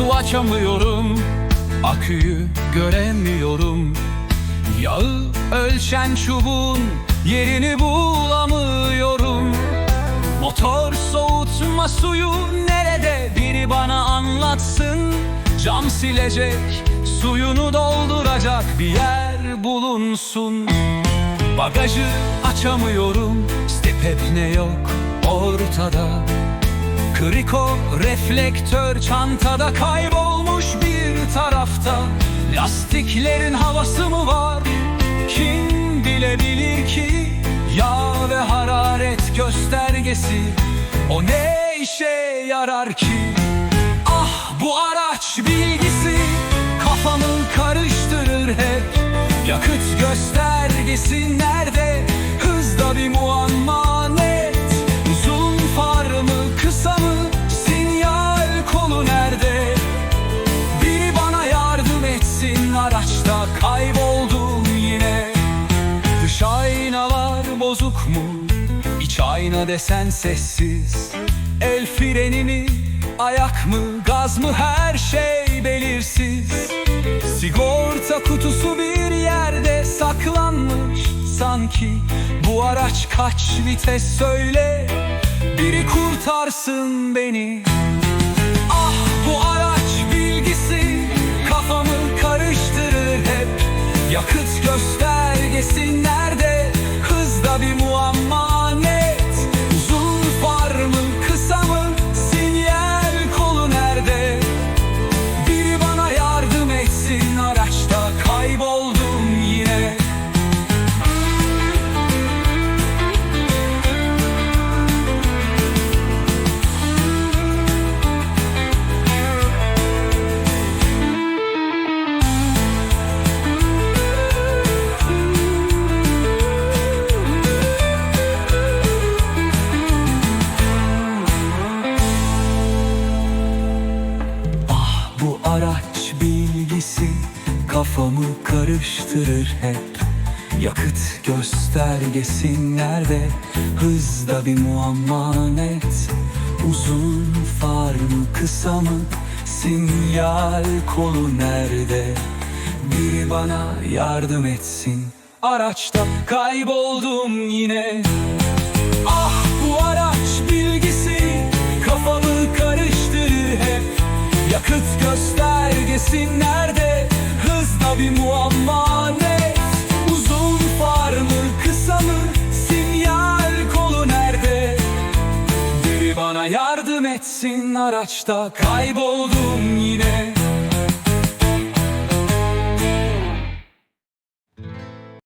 açamıyorum Aküyü göremiyorum. Yağı ölçen çubuğun yerini bulamıyorum. Motor soğutma suyu nerede? Biri bana anlatsın. Cam silecek suyunu dolduracak bir yer bulunsun. Bagajı açamıyorum Step ne yok ortada Kriko reflektör çantada kaybolmuş bir tarafta Lastiklerin havası mı var? Kim bilebilir ki? Yağ ve hararet göstergesi O ne işe yarar ki? Ah bu araç bilgisi Kafamı karıştırır hep Yakıt göstergesi nerede? Araçta kayboldum yine. Dış aynalar bozuk mu? İç ayna desen sessiz. El frenini ayak mı gaz mı her şey belirsiz. Sigorta kutusu bir yerde saklanmış. Sanki Bu araç kaç vites söyle. Biri kurtarsın beni Yakıt bilgisi kafamı karıştırır hep Yakıt göstergesi nerede? Hızda bir muamma net Uzun far mı kısa mı? Sinyal kolu nerede? Biri bana yardım etsin Araçta kayboldum yine Ah bu araç Bir muamma net Uzun far mı kısa mı? Sinyal kolu nerede? Biri bana yardım etsin araçta kayboldum yine